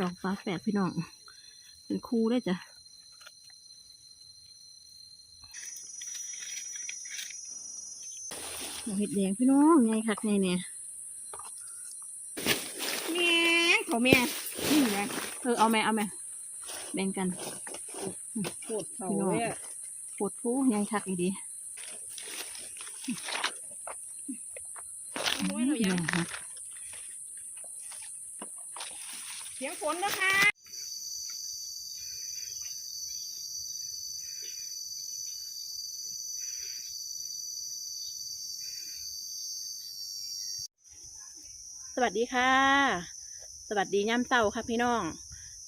ดอกฟ้าแฝดพี่น้อง เป็นคู่ได้จ้ะดอกเห็ดแดงพี่น้องไงคักไงเนี่ยแม่ขอแม่นี่แหละเออเอาแม่เอาแม่แบ่งกันปวดเขาเลยอะปวดผู้ไงคักอีดีโอ้ยเรายังเสียงฝนนะคะสวัสดีค่ะ สวัสดีย่ำเศร้าค่ะพี่น้อง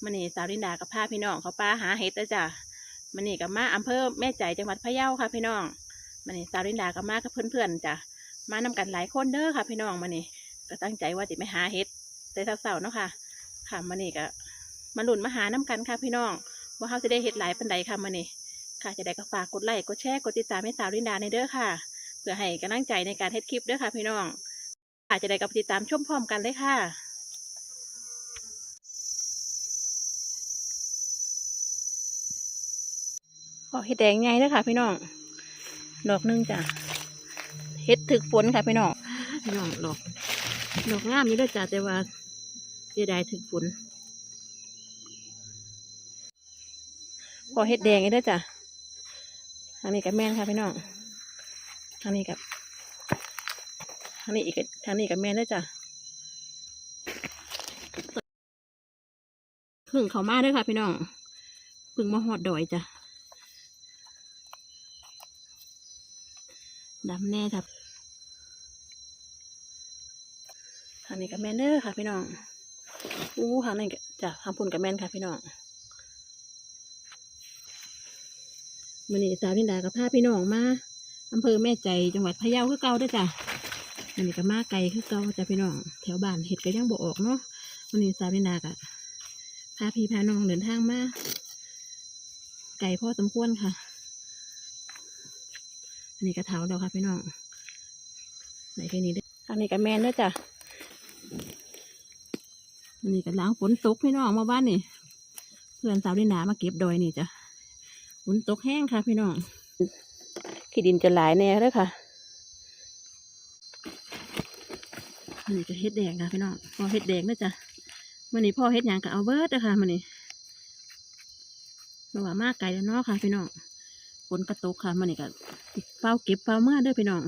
มันนี่สาวลินดากับพาพี่น้องเขาป้าหาเห็ดจ้ะมันนี่กับมาอำเภอแม่ใจจังหวัดพะเยาค่ะพี่น้องมันนี่สาวลินดากับมากับเพื่อนๆจ้ะมานำกันหลายคนเด้อค่ะพี่น้องมันนี่ก็ตั้งใจว่าจะไปหาเห็ดแต่เศร้าๆเนาะค่ะ ค่ะมันนี่ก็มาหลุนมาหาน้กันค่ะพี่น้อง ว่าเขาจะได้เห็ดหลายปันใดค่ะมันนี่ค่ะจะได้ก็ฝากกดไลค์กดแชร์กดติดตามให้สาวลินดาในเด้อค่ะ เพื่อให้กำลังใจในการเฮ็ดคลิปเด้อค่ะพี่น้องอาจจะได้กับติดตามชมพร้อมกันเลยค่ะพอเห็ดแดงไงเด้อค่ะพี่น้องดอกนึงจ้ะเห็ดถึกฝนค่ะพี่น้องพี่น้องดอกดอกงามนี่เด้อจ้ะแต่ว่า เสียดายถึกฝนพอเห็ดแดงนี่ด้อจ้ะทางนี้กับแม่นค่ะพี่น้องทางนี้กับทางนี้อีกทางนี้กับแม่นด้วยจ้ะพึ่งเขามาด้วยค่ะพี่น้องพึ่งมาหอดดอยจ้ะดำแน่ครับทางนี้กับแม่นเด้อค่ะพี่น้อง อู้ทางนี้ก็จ้ะทางพุ่นกับแม่นค่ะ พี่น้องมันนี่สาวนินดากับพาพี่น้องมาอำเภอแม่ใจจังหวัดพะเยาคือเก่าด้วยจ้ะอันนี้ก็มาไกลคือเก่าจะพี่น้องแถวบ้านเห็ดก็ยังบ่ออกเนาะวันนี้สาวนินดากะพาพี่พาน้องเดินทางมาไกลพ่อสมควรค่ะ อันนี้ก็เท้าแล้วค่ะพี่น้องไหนแค่นี้ด้ออันนี้ก็แมนด้อจ้ะ อันนี้ก็ล้างฝนตกพี่น้องมาบ้านนี่ เพื่อนสาวนินดามาเก็บดอยนี่จ้ะฝนตกแห้งค่ะพี่น้องขี้ดินจะหลายแน่เลยค่ะอันนี้จะเฮ็ดแดงค่ะพี่น้องพอเฮ็ดแดงนะจ๊ะมันนี้พ่อเฮ็ดหยังก็เอาเบิร์ดนะคะมันนี้ระหว่ามากไกลแล้วเนาะค่ะพี่น้องฝนกระตกค่ะมันนี้ก็เฝ้าเก็บเฝ้าเมื่อเด้อพี่น้อง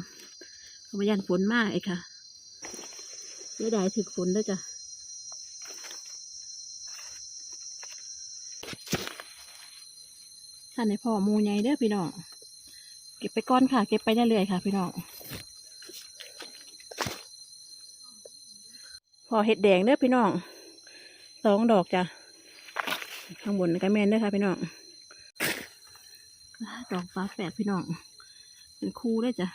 เขาพยันฝนมากไอ้ค่ะเสียดายถึกฝนเด้อจ้ะ ท่านในพ่อหมูใหญ่เด้อพี่น้อง เก็บไปก้อนค่ะ เก็บไปได้เลยๆค่ะ พี่น้องพอเห็ดแดงเด้อพี่น้องสองดอกจ้ะ ข้างบนก็แม่นเด้อค่ะ พี่น้องดอกฟ้าแฝดพี่น้อง เป็นคู่เด้อจ้ะ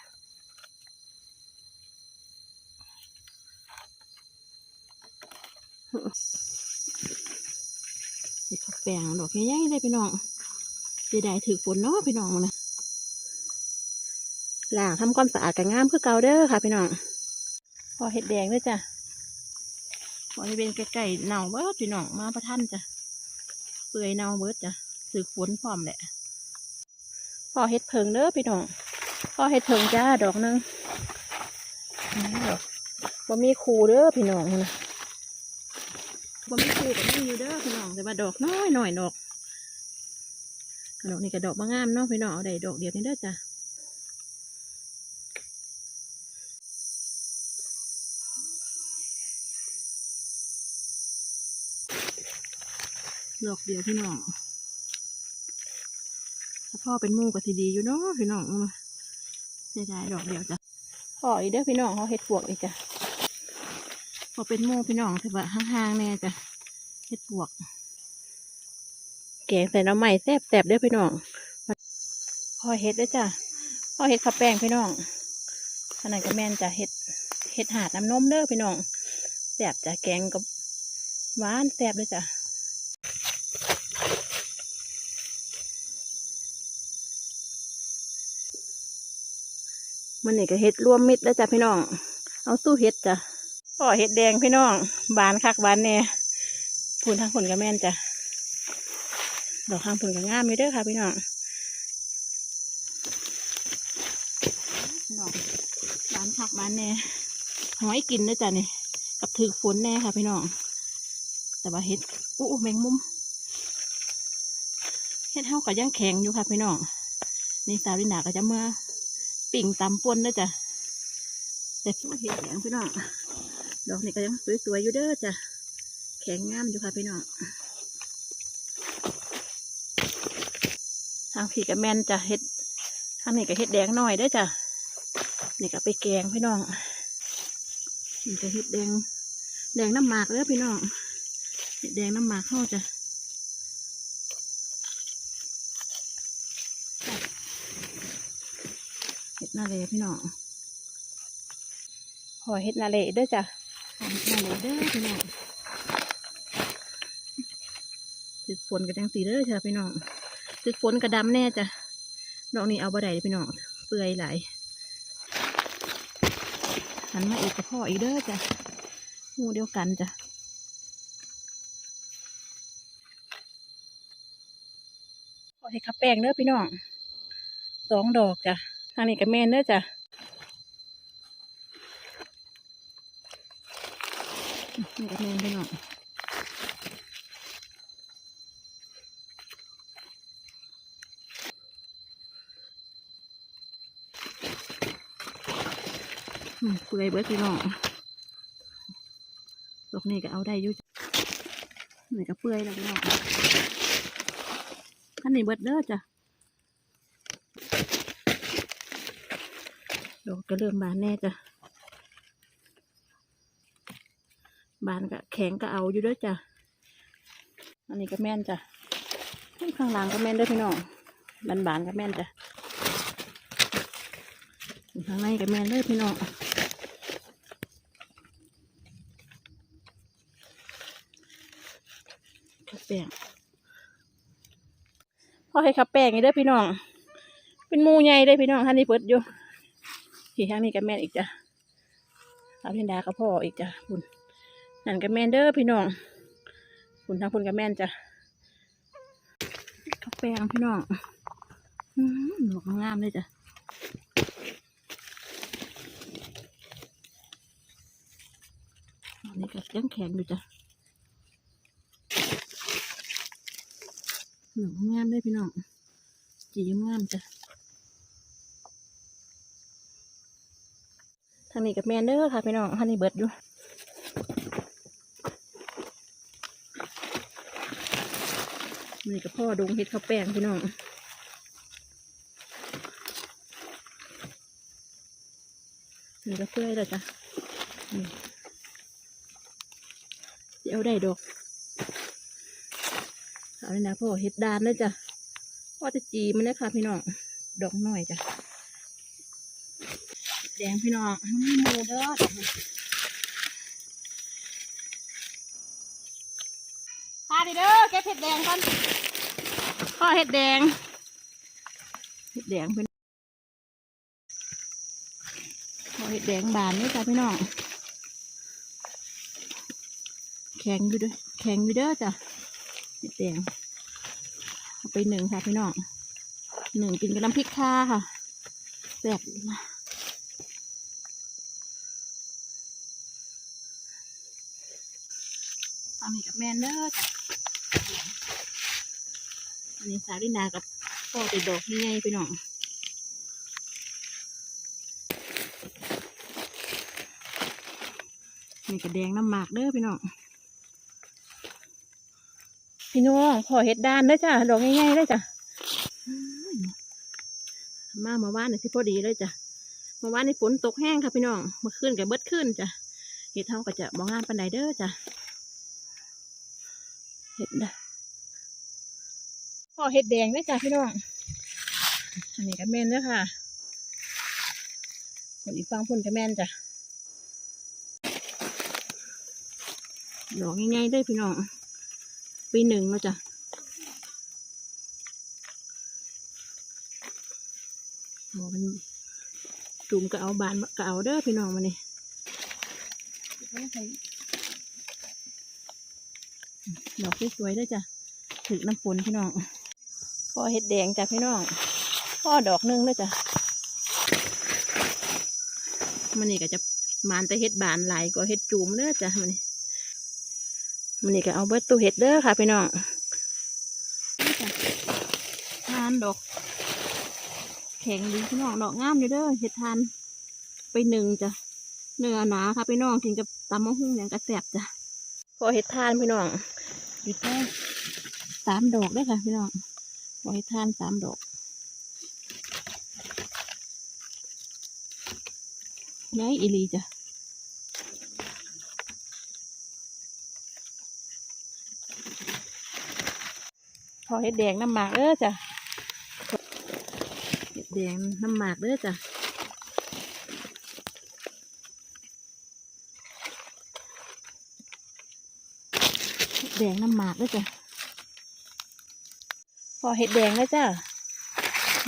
เห็ดแปงดอกใหญ่ๆเลยพี่น้อง เสียดายถือฝนเนาะพี่น้องมันนะล้างทำความสะอาดกับงามคือเก่าเด้อค่ะพี่น้อง พอเห็ดแดงเด้อจ้ะบริเวณใกล้ๆเน่าเบิดพี่น้องมาประทันจ้ะ เปื่อยเน่าเบิดจ้ะสือฝนพร้อมแหละ พอเฮ็ดเพิงเด้อพี่น้อง พอเฮ็ดเพิงจ้าดอกหนึงนี่ดอกบ่มีคูเด้อพี่น้องนะบ่มีคูก็มีอยู่เด้อพี่น้องแต่ว่าดอกน้อยหน่อยดอก ดอกนี่ก็ดอกบางงามเนาะพี่น้องเอาได้ดอกเดียวนี่เด้อจ้ะดอกเดียวพี่น้องถ้าพ่อเป็นมูก็ทีดีอยู่เนาะพี่น้องเสียดายดอกเดียวจ้ะพ่ออีเด้อพี่น้องเขาเฮ็ดปวกอีกจ้ะพอเป็นมูพี่น้องแต่ว่าห่างๆแน่จ้ะเฮ็ดปวก แกงใส่น้ำใหม่แซ่บแซ่บๆด้อพี่น้องพอเฮ็ดด้อจ้ะพอเฮ็ดข้าวแป้งพี่น้องขนาดก็แม่นจะเฮ็ดเฮ็ดหาดน้ำนมเด้อพี่น้องแซ่บจ้ะแกงกับหวานแซ่บเลยจ้ะมันนี่ก็เห็ดรวมมิตรแล้วจ้ะพี่น้อง เอาสู้เห็ดจ้ะพ่อเห็ดแดงพี่น้องบานคักบานแน่แถฝุ่นทางฝุ่นกับแม่นจ้ะ ดอกข้างฝุ่นกับงามอยู่เด้อค่ะพี่น้องน้องบ้านคักบ้านแน่หอยกินเด้อจ้ะนี่กับถือฝนแน่ค่ะพี่น้องแต่ว่าเห็ดอู้แมงมุมเห็ดเท่ากับย่างแข็งอยู่ค่ะพี่น้องนี่สาวลินาก็จะเมื่อปิ่งตำป่นเด้อจ้ะแต่ที่ว่าเห็ดแข็งพี่น้องดอกนี่ก็ยังสวยๆอยู่เด้อจ้ะแข็งงามอยู่ค่ะพี่น้องางผีกับแมนจะเฮ็ดทางนี้ก็เฮ็ดแดงหน่อยเด้จ้ะนี่ก็ไปแกงพี่น้องนี่ก็เฮ็ดแดง แดงน้ำหมากเด้อพี่น้องเฮ็ดแดงน้ำหมากเข้าจ้ะเฮ็ดนาเลพี่น้องหอยเฮ็ดนาเลเด้อจ้ะเฮ็ดนาเลเด้อพี่น้องตึกฝนกับจังสีเด้อจ้ะพี่น้อง ตึกฝนกระดำแน่จ้ะดอกนี้เอาบ่ไดพี่น้องเปื่อยไหลหันมาอีกกับพ่ออีกเด้อจ้ะหมูเดียวกันจ้ะขอให้ขับแป้งเด้อพี่น้องสองดอกจ้ะทางนี้กับแม่นเด้อจ้ะนี่กับแม่นพี่น้อง เปื่อยเบิดพี่น้องดอกนี่ก็เอาได้ยู่จ้ะนี่ก็เปื่อยแล้วพี่น้องอันนี้เบิดเด้อจ้ะดอกก็เริ่มบานแน่จ้ะบานก็แข็งก็เอาอยู่เด้อจ้ะ อันนี้ก็แม่นจ้ะ ข้างหลังก็แม่นด้อพี่น้องบานบานก็แม่นจ้ะ ข้างในก็แม่นด้อพี่น้อง ขับ แป้งพอให้ขับแป้งนี่เด้อพี่น้อง เป็นมูใหญ่เลยพี่น้องท่านนี้เปิดอยู่ขี่ข้างนี้กับแม่นอีกจ้ะสาเพียนดากับพ่ออีกจ้ะคุณนั่นกับแม่นเด้อพี่น้องคุณทางคุณกับแม่นจ้ะขับแป้งพี่น้องอืมดอกงามเลยจ้ะอันนี้ก็ยังแข็งอยู่จ้ะ หนูงามเลยพี่น้องจีงามจ้ะทางนี้กับแมนเด้อค่ะพี่น้องทางนี้เบิดอยู่นี่กับพ่อดงเฮ็ดข้าวแป้งพี่น้องนี่ก็เพื่อยแล้วจ้ะเดี๋ยวได้ดอก เอาเลยนะพ่อเห็ดดานเลยจ้ะพ่อจะจีมันเลยค่ะพี่น้องดอกหน่อยจ้ะแดงพี่น้องอืมหมูเด้อพาดิเด้อเก็บเห็ดแดงก่อนพ่อเห็ดแดงเห็ดแดงพี่น้องพ่อเห็ดแดงบานนี่จ้ะพี่น้องแข็งอยู่เด้วยแข็งอยู่เด้อจ้ะเห็ดแดงเอา ไปหนึ่งค่ะพี่น้องหนึ่งกินกับน้ำพริกข่าค่ะแซ่บทำให้กับแมนเด้อจ้ะอันนี้สาวดินากับพ่อติดดอกนี่ไงพี่น้องนี่กระแดงน้ำหมากเด้อพี่น้อง พี่น้องขอเห็ดด้านเด้จ้ะดอกง่ายๆเลยจ้ะอื้อมาเมื่อวานนี่ที่พอดีเลยจ้ะเมื่อวานนี่ฝนตกแห้งค่ะพี่น้องเมื่อคืนกับเบิดขึ้นจ้ะเห็ดเท่าก็จะมองงามปันไดเด้อจ้ะเห็ดนะพอเห็ดแดงเลยจ้ะพี่น้องอันนี้ก็แม่นเด้อค่ะคนอีกฟังพุ่นก็แมนจ้ะดอกง่ายๆเลยพี่น้อง ปีหนึ่งแล้วจ้ะโอ้มันจุ่มก็เอาบานก็เอาเด้อพี่น้องมานี่ดอกสวยๆด้วยจ้ะถึกน้ำฝนพี่น้องพอเห็ดแดงจ้ะพี่น้องพ่อดอกหนึงเลยจ้ะมันนี่ก็จะมานแต่เห็ดบานหลายก็เห็ดจูมเด้อจ้ะมันนี่ มันนี่ก็เอาเบิดตู้เห็ดเด้อค่ะพี่น้องนี่จ้ะทานดอก แข็งดีพี่น้องดอกงามอยู่เด้อเห็ดทานไปหนึ่งจ้ะเนื้อหนาค่ะพี่น้องกินกับตำมะฮุ่งอย่างกระแสบจ้ะพอเห็ดทานพี่น้องอยู่แค่สามดอกได้อค่ะพี่น้องพอเห็ดทานสามดอกย้ายอีหลีจ้ะ พอเห็ดแดงน้ำหมากเด้อจ้ะเห็ดแดงน้ำหมากเด้อจ้ะแดงน้ำหมากเด้อจ้ะพอเห็ดแดงแล้วจ้ะ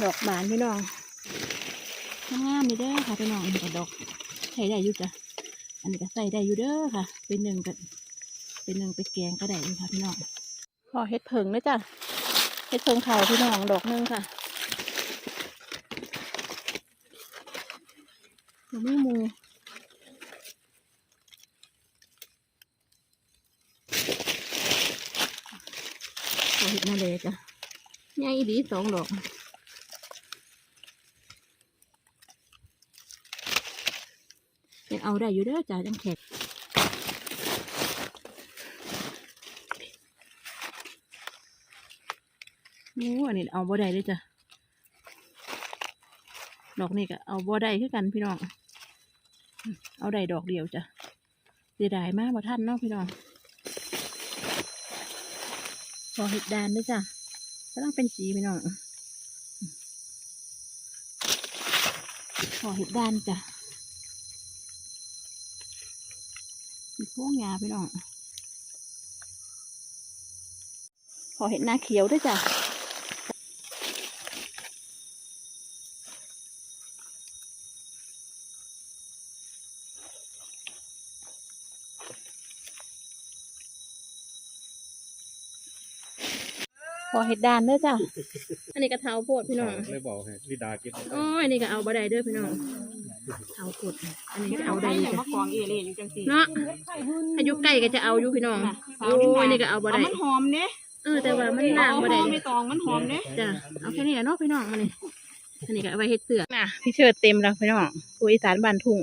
ดอกบานพี่น้องงามๆนี่เด้อค่ะพี่น้องนี่ก็ดอกใส่ได้อยู่จ้ะ อันนี้ก็ใส่ได้อยู่เด้อค่ะ เป็นหนึ่งกันเป็นหนึ่งไปแกงก็ได้อยู่ค่ะพี่น้องพอเห็ดเผิงนะจ้ะ เห็ดเผิงขาวพี่น้องดอกหนึงค่ะยังไม่มูโอ้เห็ดนาเลยจ้ะใหญ่ดีสองดอกยังเอาได้อยู่เด้อจ้ะจังแขกโอันนี้เอาบ่ได้เลยจ้ะดอกนี่ก็เอาบ่ได้คือกันพี่น้อง เอาได้ดอกเดียวจ้ะเสียดายมากบ่ท่านเนาะพี่น้องพอเห็ดดานด้วยจ้ะกำลังเป็นสีพี่น้องพอเห็ดดานจ้ะมีพวกยาพี่น้องพอเห็ดหน้าเขียวด้วยจ้ะ พอเห็ดดานเด้อจ้ะ อันนี้ก็เท้าโพดพี่น้อง เลยบอกให้ลิดาเก็บโอ้ยอันนี้ก็เอาบ่ได้เด้อพี่น้อง เท้าโพดอันนี้ก็เอาได้อยู่อย่าจ้ะมากองเอเล่อยู่จังสิเนาะอายุใกล้ก็จะเอาอยู่พี่น้อง โอ้ยอันนี้ก็เอาบ่ได้มันหอมเด้เออแต่ว่ามันนางบ่ได้ไม่ตองมันหอมเด้จ้ะ เอาแค่นี้แหละเนาะพี่น้องมานี่อันนี้ก็เอาไว้เฮ็ดเสือกน่ะพี่เชิดเต็มแล้วพี่น้องผู้อีสานบ้านทุ่ง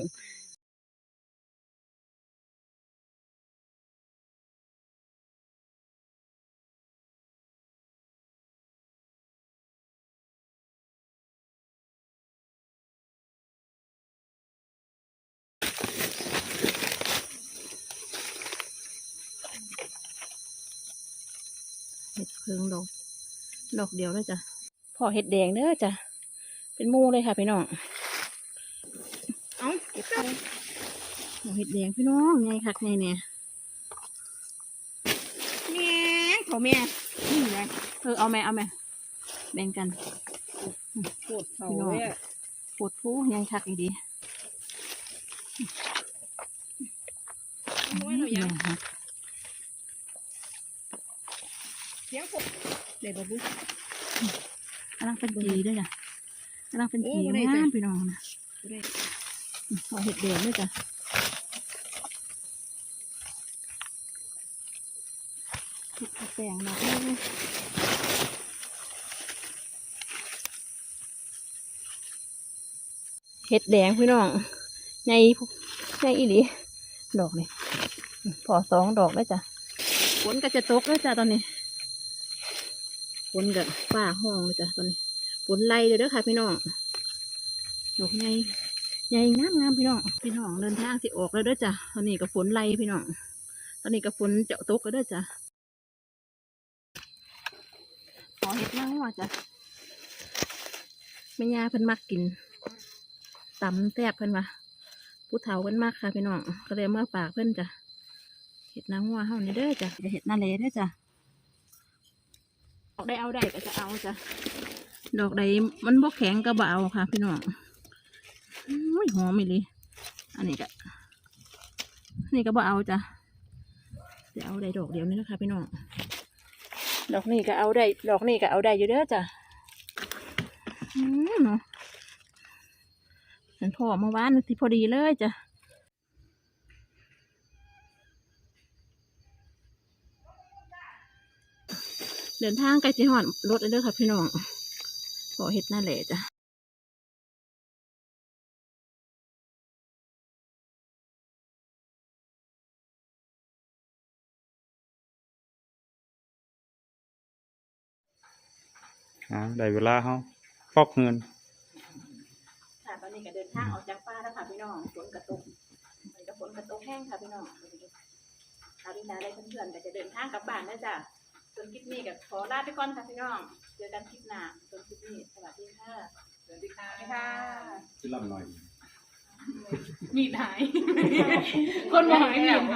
เห็ดเพิงดอก ดอกเดียวเลยจ้ะพอเห็ดแดงเด้อจ้ะ เป็นหมูเลยค่ะพี่น้อง เอ้าเก็บไปพอเห็ดแดงพี่น้องไงคักไงเนี่ยแม่งเขาแม่นี่ไงเออเอาแม่เอาแม่แบ่งกันปวดเขาเว้ยปวดผู้ไงคักอีดีโอ้ยเรายังแม่ฮัก เสียงฝนเดี๋ยวบบุกำลังเป็นจีด้วยจ้ะกำลังเป็นจีโอ้บ่ได้จ้ะงามพี่น้องนะได้พอเห็ดแดงด้วยจ้ะเห็ดแดงนะเห็ดแดงพี่น้องในในอีหลีดอกนี่พอสองดอกแล้วจ้ะฝนก็จะตกแล้วจ้ะตอนนี้ ฝนกับฝ้าห้องเลยจ้ะตอนนี้ฝนไล่เลยเด้อค่ะ พี่น้องดอกใหญ่ใหญ่งามงามพี่น้องพี่น้องเดินทางสิออกแล้วเด้อจ้ะตอนนี้ก็ฝนไล่พี่น้องตอนนี้ก็ฝนเจาะตกแล้วเด้อจ้ะขอเห็ดนั่งว่าจ้ะแม่ยาเพิ่นมักกินตำแซ่บเพิ่นว่าผู้เฒ่าเพิ่นมักค่ะพี่น้องก็เลยเอามาฝากเพิ่นจ้ะเห็ดนางวัวเฮานี่เด้อจ้ะจะเห็ดนาเลเด้อจ้ะ อกได้เอาได้ก็จะเอาจ้ะดอกใดมันบ่แข็งก็บ่เอาค่ะ พี่น้องอุ้ยหอมอีหลีอันนี้ก็อันนี้ก็บ่เอาจ้ะจะเอาได้ดอกเดียวนี่นะคะพี่น้องดอกนี้ก็เอาได้ดอกนี้ก็เอาได้อยู่เด้อจ้ะอืมเนาะฉันพ่อเมื่อวานที่พอดีเลยจ้ะ เดินทางไกลจิหอดรถเลยเด้อค่ะพี่น้องขอเฮ็ดนั่นแหละจ้ะอ่าได้เวลาเขาฟอกเงินค่ะตอนนี้ก็เดินทางออกจากป่าแล้วค่ะพี่น้องฝนกระตกมันก็ฝนกระตกแห้งค่ะพี่น้องคารินาได้เพื่อนๆก็จะเดินทางกลับบ้านนะจ๊ะ ส่วนคลิปนี้ก็ขอลาไปก่อนค่ะพี่น้อง เจอกันคลิปหน้าส่วนคลิปนี้สวัสดีค่ะ สวัสดีค่ะที่ลำหน่อย มีดหาย คนมาหายมีดหาย